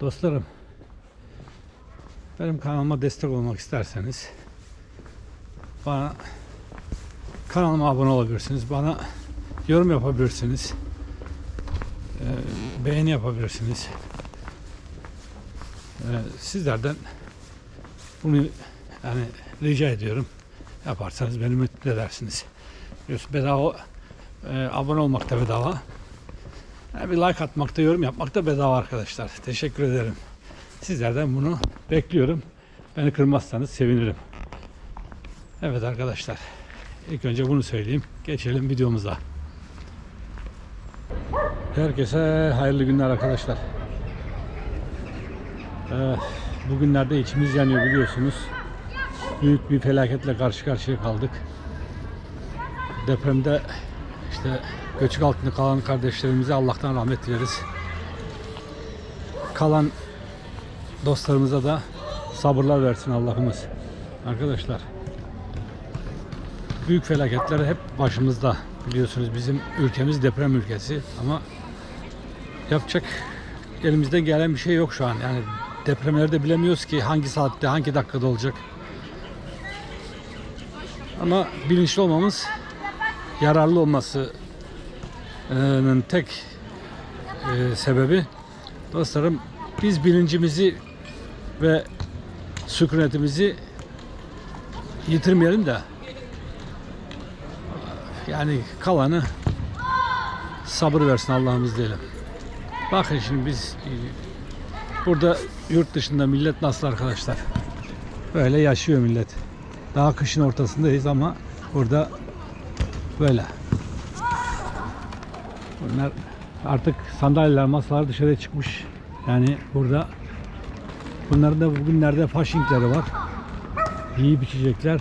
Dostlarım, benim kanalıma destek olmak isterseniz bana kanalıma abone olabilirsiniz. Bana yorum yapabilirsiniz. Ee, beğeni yapabilirsiniz. Ee, sizlerden bunu yani rica ediyorum. Yaparsanız beni mutlu edersiniz. Biliyorsun bedava e, abone olmak da bedava. Bir like atmak da yorum yapmak da bedava arkadaşlar. Teşekkür ederim. Sizlerden bunu bekliyorum. Beni kırmazsanız sevinirim. Evet arkadaşlar. İlk önce bunu söyleyeyim. Geçelim videomuza. Herkese hayırlı günler arkadaşlar. Ee, bugünlerde içimiz yanıyor biliyorsunuz. Büyük bir felaketle karşı karşıya kaldık. Depremde işte göçük altında kalan kardeşlerimize Allah'tan rahmet dileriz. Kalan dostlarımıza da sabırlar versin Allah'ımız. Arkadaşlar büyük felaketler hep başımızda. Biliyorsunuz bizim ülkemiz deprem ülkesi ama yapacak elimizden gelen bir şey yok şu an. Yani depremleri de bilemiyoruz ki hangi saatte, hangi dakikada olacak. Ama bilinçli olmamız yararlı olmasının tek e, sebebi dostlarım biz bilincimizi ve sükunetimizi yitirmeyelim de yani kalanı sabır versin Allah'ımız diyelim. Bakın şimdi biz e, burada yurt dışında millet nasıl arkadaşlar? Böyle yaşıyor millet. Daha kışın ortasındayız ama burada böyle. Bunlar artık sandalyeler, masalar dışarıya çıkmış. Yani burada bunların da bugünlerde faşinkleri var. Yiyip içecekler.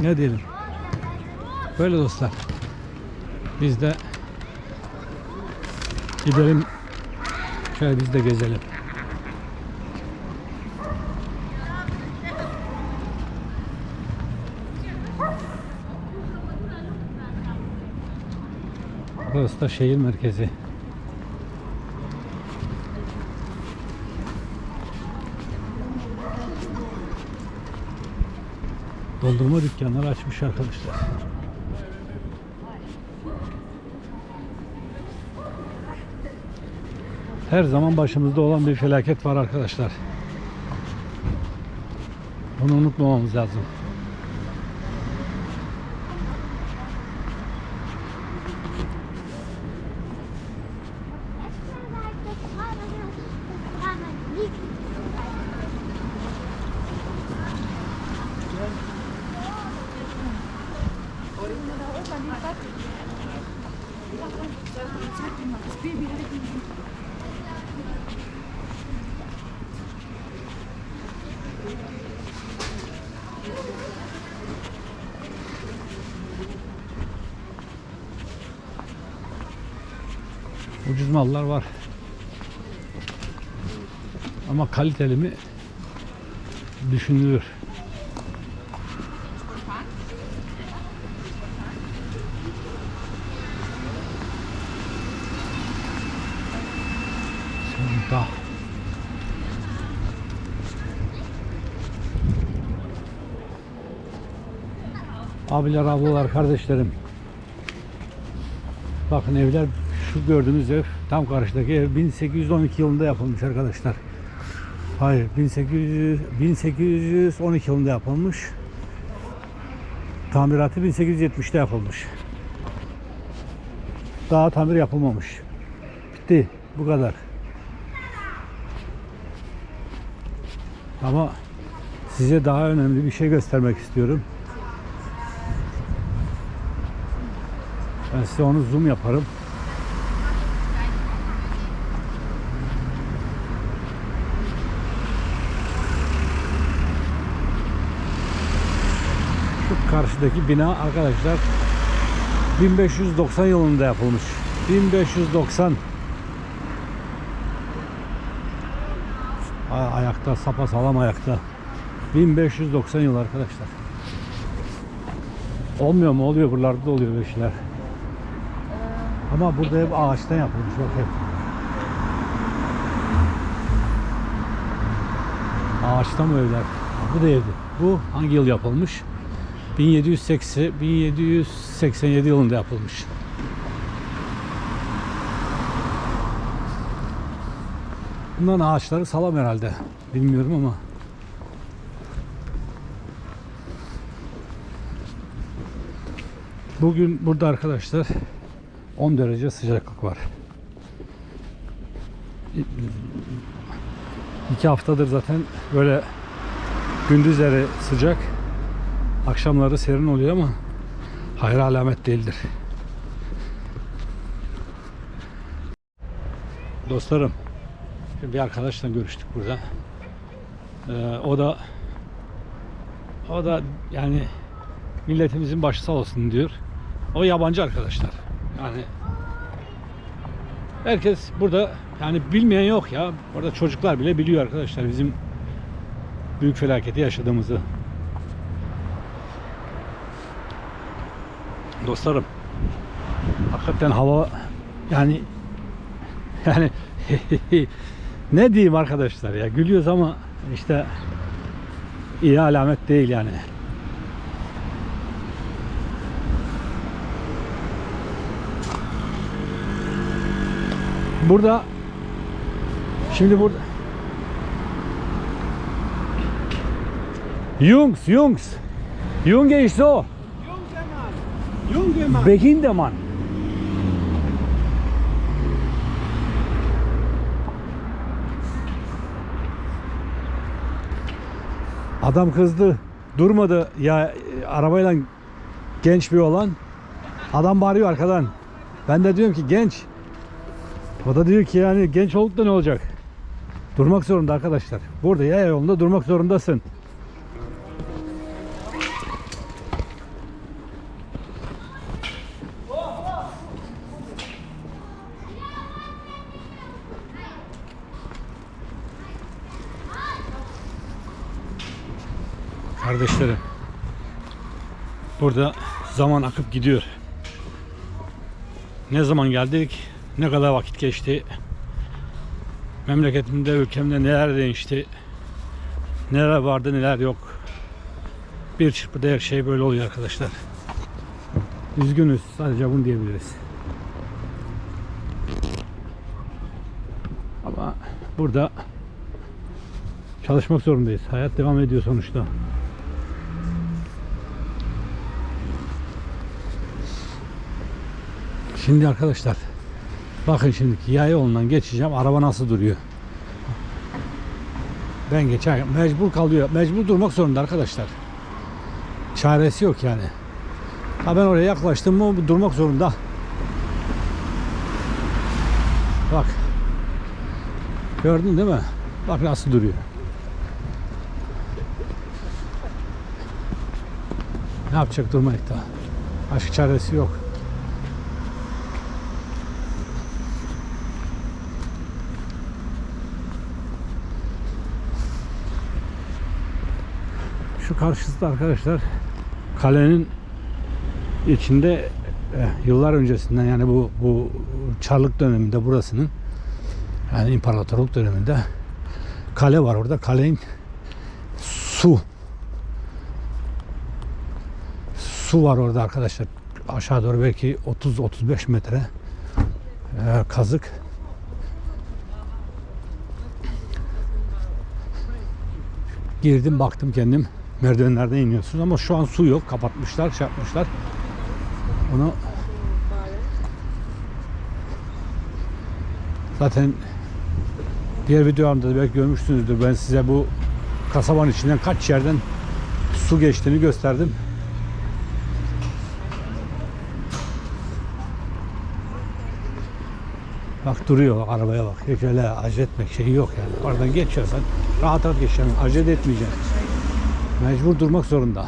Ne diyelim? Böyle dostlar. Biz de gidelim şöyle biz de gezelim. Burası şehir merkezi. Dondurma dükkanları açmış arkadaşlar. Her zaman başımızda olan bir felaket var arkadaşlar. Bunu unutmamamız lazım. Ucuz mallar var. Ama kaliteli mi düşünülür. Abiler, ablalar, kardeşlerim. Bakın evler şu gördüğünüz ev tam karşıdaki ev 1812 yılında yapılmış arkadaşlar. Hayır 1800 1812 yılında yapılmış. Tamiratı 1870'te yapılmış. Daha tamir yapılmamış. Bitti. Bu kadar. Ama size daha önemli bir şey göstermek istiyorum. Ben size onu zoom yaparım. Karşıdaki bina arkadaşlar 1590 yılında yapılmış. 1590 Ay- ayakta sapa sağlam ayakta 1590 yıl arkadaşlar olmuyor mu oluyor buralarda da oluyor böyle şeyler ama burada hep ağaçtan yapılmış bak hep Ağaçta mı evler? Bu da evdi. Bu hangi yıl yapılmış? 1780 1787 yılında yapılmış. Bunların ağaçları salam herhalde. Bilmiyorum ama. Bugün burada arkadaşlar 10 derece sıcaklık var. İki haftadır zaten böyle gündüzleri sıcak, akşamları serin oluyor ama hayır alamet değildir. Dostlarım, bir arkadaşla görüştük burada. Ee, o da o da yani milletimizin başı sağ olsun diyor. O yabancı arkadaşlar. Yani herkes burada yani bilmeyen yok ya. Orada çocuklar bile biliyor arkadaşlar bizim büyük felaketi yaşadığımızı. Dostlarım hakikaten hava yani yani ne diyeyim arkadaşlar ya gülüyoruz ama işte iyi alamet değil yani. Burada şimdi burada Jungs, Jungs. Junge ist so. Junge Mann! Adam kızdı. Durmadı ya e, arabayla genç bir olan. Adam bağırıyor arkadan. Ben de diyorum ki genç. O da diyor ki yani genç olup da ne olacak? Durmak zorunda arkadaşlar. Burada yaya yolunda durmak zorundasın. Kardeşlerim. Burada zaman akıp gidiyor. Ne zaman geldik, ne kadar vakit geçti. Memleketimde, ülkemde neler değişti. Neler vardı, neler yok. Bir çırpıda her şey böyle oluyor arkadaşlar. Üzgünüz. Sadece bunu diyebiliriz. Ama burada çalışmak zorundayız. Hayat devam ediyor sonuçta. Şimdi arkadaşlar bakın şimdiki yaya yolundan geçeceğim. Araba nasıl duruyor? Ben geçerken mecbur kalıyor. Mecbur durmak zorunda arkadaşlar. Çaresi yok yani. Ha ben oraya yaklaştım mı durmak zorunda. Bak. Gördün değil mi? Bak nasıl duruyor. Ne yapacak durmayıp da? Başka çaresi yok. Şu karşısında arkadaşlar kalenin içinde eh, yıllar öncesinden yani bu bu Çarlık döneminde burasının yani imparatorluk döneminde kale var orada. Kalenin su su var orada arkadaşlar. Aşağı doğru belki 30-35 metre eh, kazık. Girdim baktım kendim merdivenlerden iniyorsunuz ama şu an su yok. Kapatmışlar, şey yapmışlar. Onu zaten diğer videolarımda da belki görmüşsünüzdür. Ben size bu kasabanın içinden kaç yerden su geçtiğini gösterdim. Bak duruyor arabaya bak. Hiç öyle etmek şeyi yok yani. Oradan geçiyorsan rahat rahat geçeceksin. Acele etmeyeceksin. Mecbur durmak zorunda.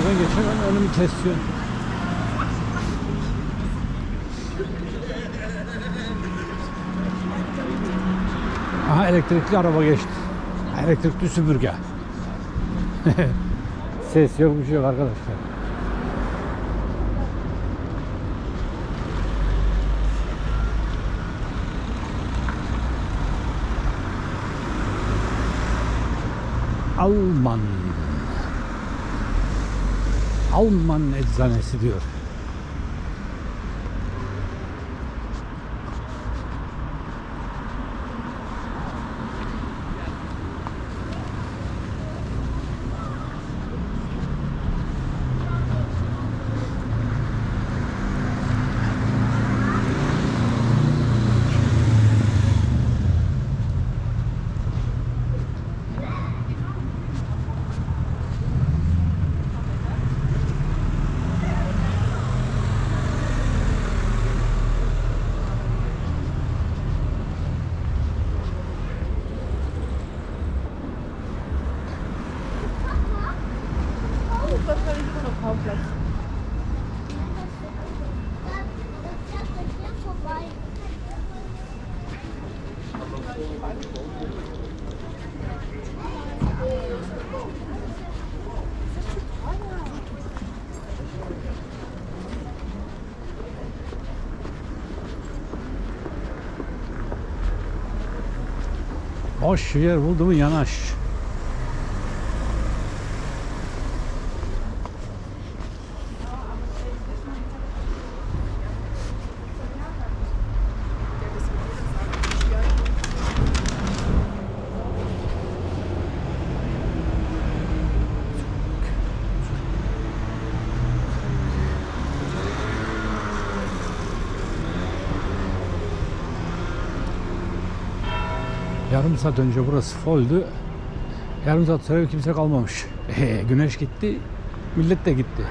Yüzden geçemem önümü kesiyor. Aha elektrikli araba geçti. Elektrikli süpürge. Ses yok bir şey yok arkadaşlar. Alman. Alman eczanesi diyor. Boş yer buldu mu yanaş. Yarım saat önce burası foldu. Yarım saat sonra kimse kalmamış. Güneş gitti, millet de gitti.